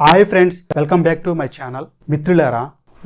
Hi friends welcome back to my channel. మిత్రులారా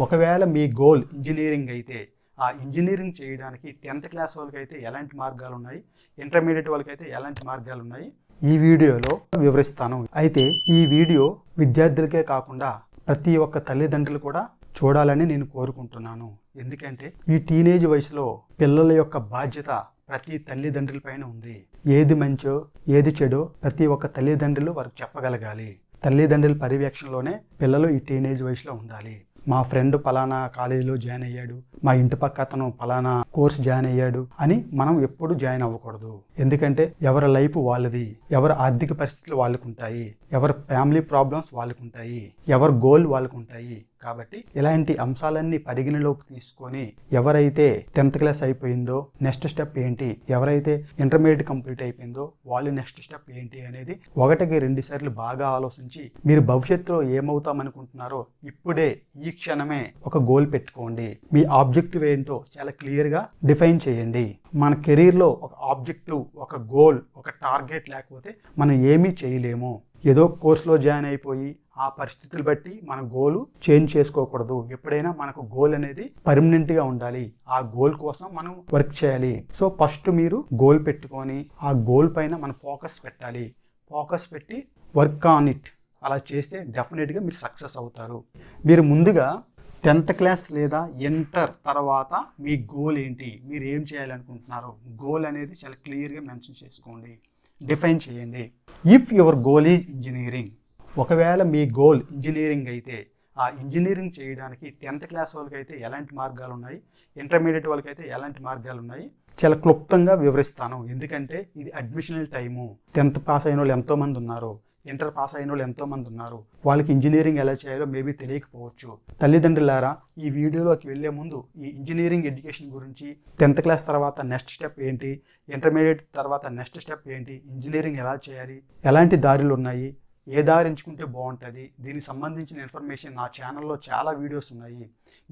ఒకవేళ మీ గోల్ ఇంజనీరింగ్ అయితే ఆ ఇంజనీరింగ్ చేయడానికి టెన్త్ క్లాస్ వాళ్ళకైతే ఎలాంటి మార్గాలు ఉన్నాయి? ఇంటర్మీడియట్ వాళ్ళకైతే ఎలాంటి మార్గాలు ఉన్నాయి? ఈ వీడియోలో వివరిస్తాను. అయితే ఈ వీడియో విద్యార్థులకే కాకుండా ప్రతి ఒక్క తల్లిదండ్రులు కూడా చూడాలని నేను కోరుకుంటున్నాను. ఎందుకంటే ఈ టీనేజ్ వయసులో పిల్లల యొక్క బాధ్యత ప్రతి తల్లిదండ్రులపైన ఉంది. ఏది మంచో ఏది చెడో ప్రతి ఒక్క తల్లిదండ్రులు వారికి చెప్పగలగాలి. తల్లిదండ్రుల పర్యవేక్షణలోనే పిల్లలు ఈ టీనేజ్ వయసులో ఉండాలి. మా ఫ్రెండ్ పలానా కాలేజీలో జాయిన్ అయ్యాడు. మా ఇంటి పక్క అతను పలానా కోర్స్ జాయిన్ అయ్యాడు అని మనం ఎప్పుడు జాయిన్ అవ్వకూడదు. ఎందుకంటే ఎవరి లైఫ్ వాళ్ళది ఎవరి ఆర్థిక పరిస్థితులు వాళ్ళకు ఉంటాయి ఎవరి ఫ్యామిలీ ప్రాబ్లమ్స్ వాళ్ళకు ఉంటాయి ఎవరి గోల్ వాళ్ళకు ఉంటాయి కాబట్టి ఇలాంటి అంశాలన్నీ పరిగణలోకి తీసుకొని ఎవరైతే టెన్త్ క్లాస్ అయిపోయిందో నెక్స్ట్ స్టెప్ ఏంటి ఎవరైతే ఇంటర్మీడియట్ కంప్లీట్ అయిపోయిందో వాళ్ళు నెక్స్ట్ స్టెప్ ఏంటి అనేది ఒకటికి రెండు సార్లు బాగా ఆలోచించి మీరు భవిష్యత్తులో ఏమవుతామనుకుంటున్నారో ఇప్పుడే ఈ క్షణమే ఒక గోల్ పెట్టుకోండి. మీ ఆబ్జెక్టివ్ ఏంటో చాలా క్లియర్గా డిఫైన్ చేయండి. మన కెరీర్లో ఒక ఆబ్జెక్టివ్ ఒక గోల్ ఒక టార్గెట్ లేకపోతే మనం ఏమీ చేయలేము. ఏదో కోర్సులో జాయిన్ అయిపోయి ఆ పరిస్థితులు బట్టి మన గోల్ చేంజ్ చేసుకోకూడదు. ఎప్పుడైనా మనకు గోల్ అనేది పర్మనెంట్గా ఉండాలి. ఆ గోల్ కోసం మనం వర్క్ చేయాలి. సో ఫస్ట్ మీరు గోల్ పెట్టుకొని ఆ గోల్ పైన మన ఫోకస్ పెట్టాలి. ఫోకస్ పెట్టి వర్క్ ఆన్ ఇట్ అలా చేస్తే డెఫినెట్గా మీరు సక్సెస్ అవుతారు. మీరు ముందుగా టెన్త్ క్లాస్ లేదా ఇంటర్ తర్వాత మీ గోల్ ఏంటి? మీరు ఏం చేయాలనుకుంటున్నారు? గోల్ అనేది చాలా క్లియర్గా మెన్షన్ చేసుకోండి. డిఫైన్ చేయండి. If your goal is engineering ఒకవేళ మీ గోల్ ఇంజనీరింగ్ అయితే ఆ ఇంజనీరింగ్ చేయడానికి టెన్త్ క్లాస్ వాళ్ళకైతే ఎలాంటి మార్గాలు ఉన్నాయి ఇంటర్మీడియట్ వాళ్ళకైతే ఎలాంటి మార్గాలు ఉన్నాయి చాలా క్లుప్తంగా వివరిస్తాను. ఎందుకంటే ఇది అడ్మిషనల్ టైము. టెన్త్ పాస్ అయిన వాళ్ళు ఎంతోమంది ఉన్నారు. ఇంటర్ పాస్ అయిన వాళ్ళు ఎంతోమంది ఉన్నారు. వాళ్ళకి ఇంజనీరింగ్ ఎలా చేయాలో మేబీ తెలియకపోవచ్చు. తల్లిదండ్రులారా ఈ వీడియోలోకి వెళ్ళే ముందు ఈ ఇంజనీరింగ్ ఎడ్యుకేషన్ గురించి టెన్త్ క్లాస్ తర్వాత నెక్స్ట్ స్టెప్ ఏంటి? ఇంటర్మీడియట్ తర్వాత నెక్స్ట్ స్టెప్ ఏంటి? ఇంజనీరింగ్ ఎలా చేయాలి? ఎలాంటి దారులు ఉన్నాయి ఏ దారి ఎంచుకుంటే బాగుంటుంది? దీనికి సంబంధించిన ఇన్ఫర్మేషన్ నా ఛానల్లో చాలా వీడియోస్ ఉన్నాయి.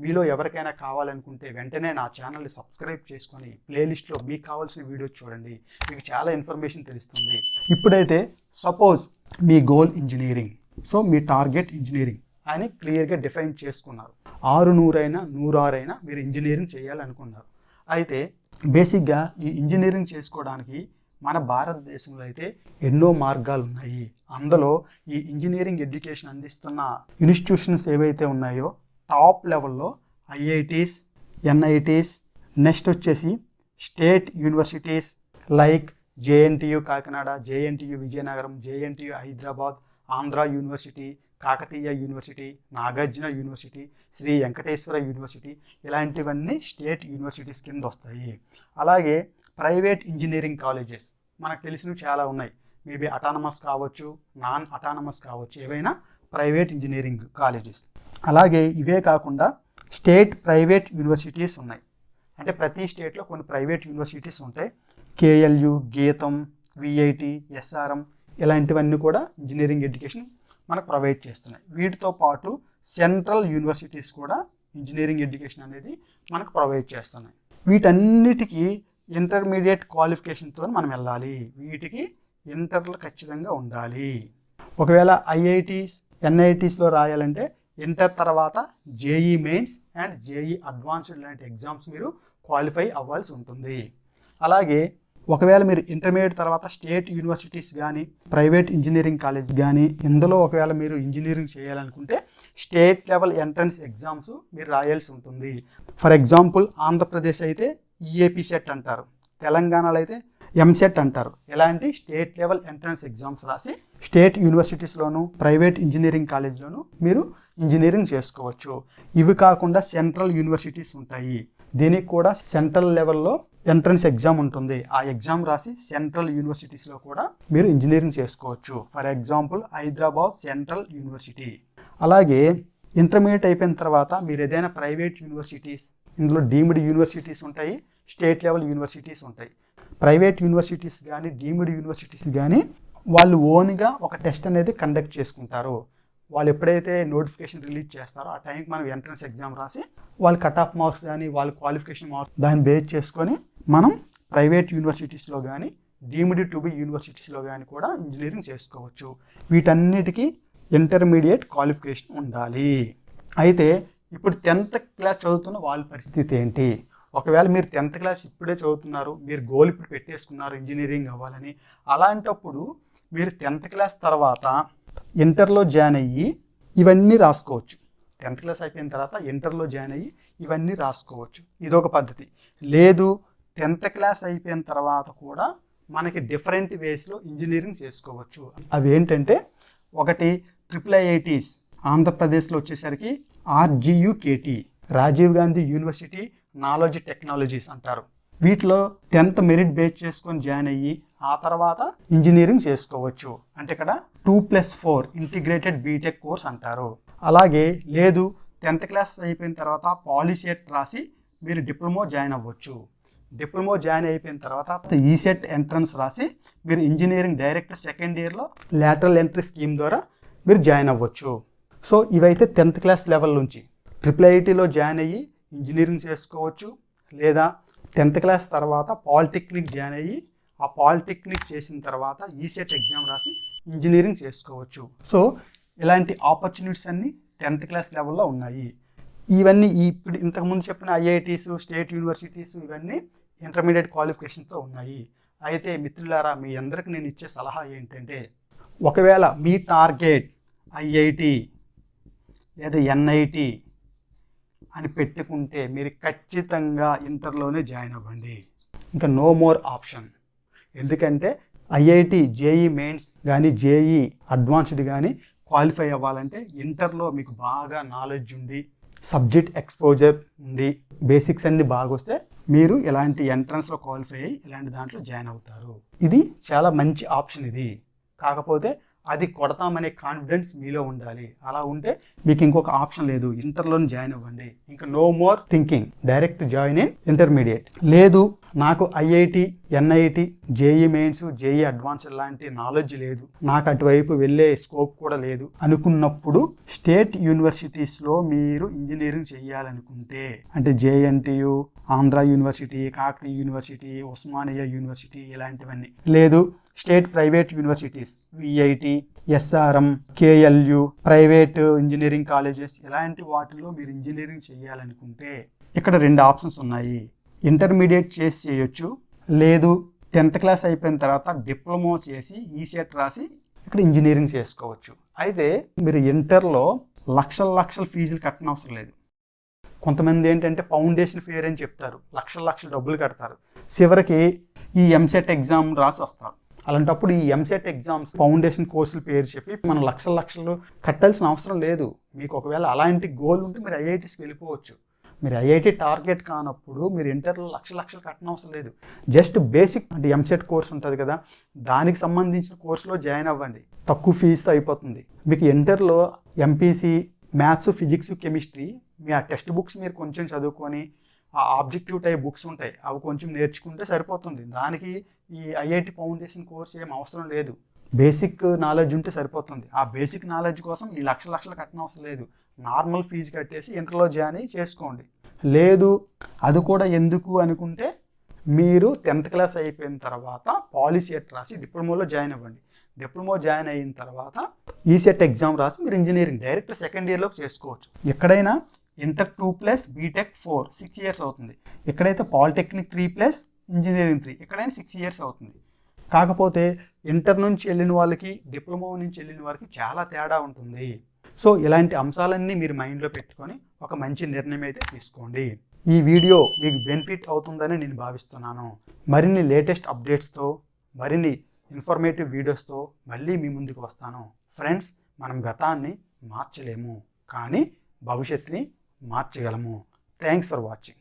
మీలో ఎవరికైనా కావాలనుకుంటే వెంటనే నా ఛానల్ని సబ్స్క్రైబ్ చేసుకొని ప్లేలిస్ట్లో మీకు కావాల్సిన వీడియోస్ చూడండి. మీకు చాలా ఇన్ఫర్మేషన్ తెలుస్తుంది. ఇప్పుడైతే సపోజ్ మీ గోల్ ఇంజనీరింగ్. సో మీ టార్గెట్ ఇంజనీరింగ్ అని క్లియర్గా డిఫైన్ చేసుకున్నారు. ఆరు నూరైనా నూరారైనా మీరు ఇంజనీరింగ్ చేయాలనుకున్నారు. అయితే బేసిక్గా ఈ ఇంజనీరింగ్ చేసుకోవడానికి మన భారతదేశంలో అయితే ఎన్నో మార్గాలు ఉన్నాయి. అందులో ఈ ఇంజనీరింగ్ ఎడ్యుకేషన్ అందిస్తున్న ఇన్స్టిట్యూషన్స్ ఏవైతే ఉన్నాయో టాప్ లెవెల్లో ఐఐటీస్ ఎన్ఐటీస్ నెక్స్ట్ వచ్చేసి state universities like JNTU Kakinada JNTU Vizianagaram JNTU Hyderabad Andhra university Kakatiya university Nagarjuna university Sri Venkateswara university ఇలాంటివన్నీ స్టేట్ యూనివర్సిటీస్ కింద వస్తాయి. అలాగే ప్రైవేట్ ఇంజనీరింగ్ కాలేజెస్ మనకు తెలిసినవి చాలా ఉన్నాయి. మేబీ అటానమస్ కావచ్చు నాన్ అటానమస్ కావచ్చు ఏవైనా ప్రైవేట్ ఇంజనీరింగ్ కాలేజెస్. అలాగే ఇవే కాకుండా స్టేట్ ప్రైవేట్ యూనివర్సిటీస్ ఉన్నాయి. అంటే ప్రతి స్టేట్లో కొన్ని ప్రైవేట్ యూనివర్సిటీస్ ఉంటాయి. కేఎల్యు గీతం విఐటి ఎస్ఆర్ఎం ఇలాంటివన్నీ కూడా ఇంజనీరింగ్ ఎడ్యుకేషన్ మనకు ప్రొవైడ్ చేస్తున్నాయి. వీటితో పాటు సెంట్రల్ యూనివర్సిటీస్ కూడా ఇంజనీరింగ్ ఎడ్యుకేషన్ అనేది మనకు ప్రొవైడ్ చేస్తున్నాయి. వీటన్నిటికీ ఇంటర్మీడియట్ క్వాలిఫికేషన్తో మనం వెళ్ళాలి. వీటికి ఇంటర్లు ఖచ్చితంగా ఉండాలి. ఒకవేళ ఐఐటీస్ ఎన్ఐటీస్లో రాయాలంటే ఇంటర్ తర్వాత JEE mains and JEE advanced లాంటి ఎగ్జామ్స్ మీరు క్వాలిఫై అవ్వాల్సి ఉంటుంది. అలాగే ఒకవేళ మీరు ఇంటర్మీడియట్ తర్వాత స్టేట్ యూనివర్సిటీస్ కానీ ప్రైవేట్ ఇంజనీరింగ్ కాలేజ్ కానీ ఇందులో ఒకవేళ మీరు ఇంజనీరింగ్ చేయాలనుకుంటే స్టేట్ లెవెల్ ఎంట్రన్స్ ఎగ్జామ్స్ మీరు రాయాల్సి ఉంటుంది. ఫర్ ఎగ్జాంపుల్ ఆంధ్రప్రదేశ్ అయితే ఈఏపీ సెట్ అంటారు. తెలంగాణలో అయితే ఎంసెట్ అంటారు. ఇలాంటి స్టేట్ లెవెల్ ఎంట్రన్స్ ఎగ్జామ్స్ రాసి స్టేట్ యూనివర్సిటీస్లోను ప్రైవేట్ ఇంజనీరింగ్ కాలేజ్లోను మీరు ఇంజనీరింగ్ చేసుకోవచ్చు. ఇవి కాకుండా సెంట్రల్ యూనివర్సిటీస్ ఉంటాయి. దీనికి కూడా సెంట్రల్ లెవెల్లో ఎంట్రన్స్ ఎగ్జామ్ ఉంటుంది. ఆ ఎగ్జామ్ రాసి సెంట్రల్ యూనివర్సిటీస్లో కూడా మీరు ఇంజనీరింగ్ చేసుకోవచ్చు. For example Hyderabad central university. అలాగే ఇంటర్మీడియట్ అయిపోయిన తర్వాత మీరు ఏదైనా ప్రైవేట్ యూనివర్సిటీస్ ఇందులో డీమ్డ్ యూనివర్సిటీస్ ఉంటాయి స్టేట్ లెవెల్ యూనివర్సిటీస్ ఉంటాయి. ప్రైవేట్ యూనివర్సిటీస్ కానీ డీమ్డ్ యూనివర్సిటీస్ కానీ వాళ్ళు ఓన్గా ఒక టెస్ట్ అనేది కండక్ట్ చేసుకుంటారు. వాళ్ళు ఎప్పుడైతే నోటిఫికేషన్ రిలీజ్ చేస్తారో ఆ టైంకి మనం ఎంట్రన్స్ ఎగ్జామ్ రాసి వాళ్ళ కట్ ఆఫ్ మార్క్స్ కానీ వాళ్ళ క్వాలిఫికేషన్ మార్క్స్ దాన్ని బేస్ చేసుకొని మనం ప్రైవేట్ యూనివర్సిటీస్లో కానీ డీమ్డ్ టు బి యూనివర్సిటీస్లో కానీ కూడా ఇంజనీరింగ్ చేసుకోవచ్చు. వీటన్నిటికీ ఇంటర్మీడియట్ క్వాలిఫికేషన్ ఉండాలి. అయితే ఇప్పుడు టెన్త్ క్లాస్ చదువుతున్న వాళ్ళ పరిస్థితి ఏంటి? ఒకవేళ మీరు టెన్త్ క్లాస్ ఇప్పుడే చదువుతున్నారు మీరు గోల్ ఇప్పుడు పెట్టేసుకున్నారు ఇంజనీరింగ్ అవ్వాలని అలాంటప్పుడు మీరు టెన్త్ క్లాస్ తర్వాత ఇంటర్లో జాయిన్ అయ్యి ఇవన్నీ రాసుకోవచ్చు. టెన్త్ క్లాస్ అయిపోయిన తర్వాత ఇంటర్లో జాయిన్ అయ్యి ఇవన్నీ రాసుకోవచ్చు. ఇదొక పద్ధతి. లేదు టెన్త్ క్లాస్ అయిపోయిన తర్వాత కూడా మనకి డిఫరెంట్ వేస్లో ఇంజనీరింగ్ చేసుకోవచ్చు. అవి ఏంటంటే ఒకటి ట్రిపుల్ ఐఐటీస్ ఆంధ్రప్రదేశ్లో వచ్చేసరికి RGUKT Rajiv Gandhi university knowledge technologies అంటారు. వీటిలో టెన్త్ మెరిట్ బేస్ చేసుకొని జాయిన్ అయ్యి ఆ తర్వాత ఇంజనీరింగ్ చేసుకోవచ్చు. అంటే ఇక్కడ two plus four integrated BTech course అంటారు. అలాగే లేదు టెన్త్ క్లాస్ అయిపోయిన తర్వాత పాలిసెట్ రాసి మీరు డిప్లొమా జాయిన్ అవ్వచ్చు. డిప్లొమా జాయిన్ అయిపోయిన తర్వాత ఈసెట్ ఎంట్రన్స్ రాసి మీరు ఇంజనీరింగ్ డైరెక్ట్ సెకండ్ ఇయర్లో లేటరల్ ఎంట్రీ స్కీమ్ ద్వారా మీరు జాయిన్ అవ్వచ్చు. సో ఇవైతే టెన్త్ క్లాస్ లెవెల్ నుంచి. ట్రిపుల్ ఐటీలో జాయిన్ అయ్యి ఇంజనీరింగ్ చేసుకోవచ్చు లేదా టెన్త్ క్లాస్ తర్వాత పాలిటెక్నిక్ జాయిన్ అయ్యి ఆ పాలిటెక్నిక్ చేసిన తర్వాత ఈసెట్ ఎగ్జామ్ రాసి ఇంజనీరింగ్ చేసుకోవచ్చు. సో ఇలాంటి ఆపర్చునిటీస్ అన్నీ టెన్త్ క్లాస్ లెవెల్లో ఉన్నాయి. ఇవన్నీ ఇప్పుడు ఇంతకుముందు చెప్పిన ఐఐటీస్ స్టేట్ యూనివర్సిటీస్ ఇవన్నీ ఇంటర్మీడియట్ క్వాలిఫికేషన్తో ఉన్నాయి. అయితే మిత్రులారా మీ అందరికి నేను ఇచ్చే సలహా ఏంటంటే ఒకవేళ మీ టార్గెట్ ఐఐటి లేదా ఎన్ఐటి అని పెట్టుకుంటే మీరు ఖచ్చితంగా ఇంటర్లోనే జాయిన్ అవ్వండి. ఇంకా నో మోర్ ఆప్షన్. ఎందుకంటే ఐఐటి జేఈ మెయిన్స్ కానీ జేఈ అడ్వాన్స్డ్ కానీ క్వాలిఫై అవ్వాలంటే ఇంటర్లో మీకు బాగా నాలెడ్జ్ ఉండి సబ్జెక్ట్ ఎక్స్పోజర్ ఉండి బేసిక్స్ అన్ని బాగా వస్తే మీరు ఇలాంటి ఎంట్రన్స్లో క్వాలిఫై అయ్యి ఇలాంటి దాంట్లో జాయిన్ అవుతారు. ఇది చాలా మంచి ఆప్షన్ ఇది. కాకపోతే అది కొడతామనే కాన్ఫిడెన్స్ మీలో ఉండాలి. అలా ఉంటే మీకు ఇంకొక ఆప్షన్ లేదు. ఇంటర్లోనే జాయిన్ అవ్వండి. ఇంకా no more thinking direct join in intermediate లేదు నాకు IIT NIT JEE mains JEE advance లాంటి నాలెడ్జ్ లేదు. నాకు అటువైపు వెళ్ళే స్కోప్ కూడా లేదు. అనుకున్నప్పుడు స్టేట్ యూనివర్సిటీస్లో మీరు ఇంజనీరింగ్ చేయాలనుకుంటే అంటే JNTU Andhra university Kakatiya university Osmania university ఇలాంటివన్నీ. లేదు state private universities VIT SRM KLU private engineering colleges ఇలాంటి వాటిలో మీరు ఇంజనీరింగ్ చేయాలనుకుంటే ఇక్కడ రెండు ఆప్షన్స్ ఉన్నాయి. ఇంటర్మీడియట్ చేసి చేయొచ్చు. లేదు టెన్త్ క్లాస్ అయిపోయిన తర్వాత డిప్లొమా చేసి ఈసెట్ రాసి ఇక్కడ ఇంజనీరింగ్ చేసుకోవచ్చు. అయితే మీరు ఇంటర్లో లక్షల లక్షల ఫీజులు కట్టనవసరం లేదు. కొంతమంది ఏంటంటే ఫౌండేషన్ ఫేర్ అని చెప్తారు. లక్షల లక్షల డబ్బులు కడతారు. చివరికి ఈ ఎంసెట్ ఎగ్జామ్ రాసి వస్తారు. అలాంటప్పుడు ఈ ఎంసెట్ ఎగ్జామ్స్ ఫౌండేషన్ కోర్సులు పేరు చెప్పి మనం లక్షల లక్షలు కట్టాల్సిన అవసరం లేదు. మీకు ఒకవేళ అలాంటి గోల్ ఉంటే మీరు ఐఐటీస్కి వెళ్ళిపోవచ్చు. మీరు ఐఐటి టార్గెట్ కానప్పుడు మీరు ఇంటర్లో లక్ష లక్షలు కట్టనవసరం లేదు. జస్ట్ బేసిక్ అంటే ఎంసెట్ కోర్స్ ఉంటుంది కదా దానికి సంబంధించిన కోర్సులో జాయిన్ అవ్వండి. తక్కువ ఫీజుతో అయిపోతుంది. మీకు ఇంటర్లో ఎంపీసీ మ్యాథ్స్ ఫిజిక్స్ కెమిస్ట్రీ మీ ఆ టెక్స్ట్ బుక్స్ మీరు కొంచెం చదువుకొని ఆ ఆబ్జెక్టివ్ టైప్ బుక్స్ ఉంటాయి అవి కొంచెం నేర్చుకుంటే సరిపోతుంది. దానికి ఈ ఐఐటి ఫౌండేషన్ కోర్స్ ఏం అవసరం లేదు. బేసిక్ నాలెడ్జ్ ఉంటే సరిపోతుంది. ఆ బేసిక్ నాలెడ్జ్ కోసం ఈ లక్ష లక్షలు కట్టడం అవసరం లేదు. నార్మల్ ఫీజు కట్టేసి ఇంటర్లో జాయిన్ అయ్యి చేసుకోండి. లేదు అది కూడా ఎందుకు అనుకుంటే మీరు టెన్త్ క్లాస్ అయిపోయిన తర్వాత పాలిసెట్ రాసి డిప్లొమాలో జాయిన్ అవ్వండి. డిప్లొమా జాయిన్ అయిన తర్వాత ఈసెట్ ఎగ్జామ్ రాసి మీరు ఇంజనీరింగ్ డైరెక్ట్ సెకండ్ ఇయర్లోకి చేసుకోవచ్చు. ఎక్కడైనా inter two plus BTech four six years అవుతుంది. ఎక్కడైతే polytechnic three plus engineering three ఎక్కడైనా సిక్స్ ఇయర్స్ అవుతుంది. కాకపోతే ఇంటర్ నుంచి వెళ్ళిన వాళ్ళకి డిప్లొమా నుంచి వెళ్ళిన వారికి చాలా తేడా ఉంటుంది. సో ఇలాంటి అంశాలన్నీ మీరు మైండ్లో పెట్టుకొని ఒక మంచి నిర్ణయం అయితే తీసుకోండి. ఈ వీడియో మీకు బెనిఫిట్ అవుతుందని నేను భావిస్తున్నాను. మరిన్ని లేటెస్ట్ అప్డేట్స్తో మరిన్ని ఇన్ఫర్మేటివ్ వీడియోస్తో మళ్ళీ మీ ముందుకు వస్తాను. ఫ్రెండ్స్ మనం గతాన్ని మార్చలేము కానీ భవిష్యత్తుని మార్చగలము. Thanks for watching.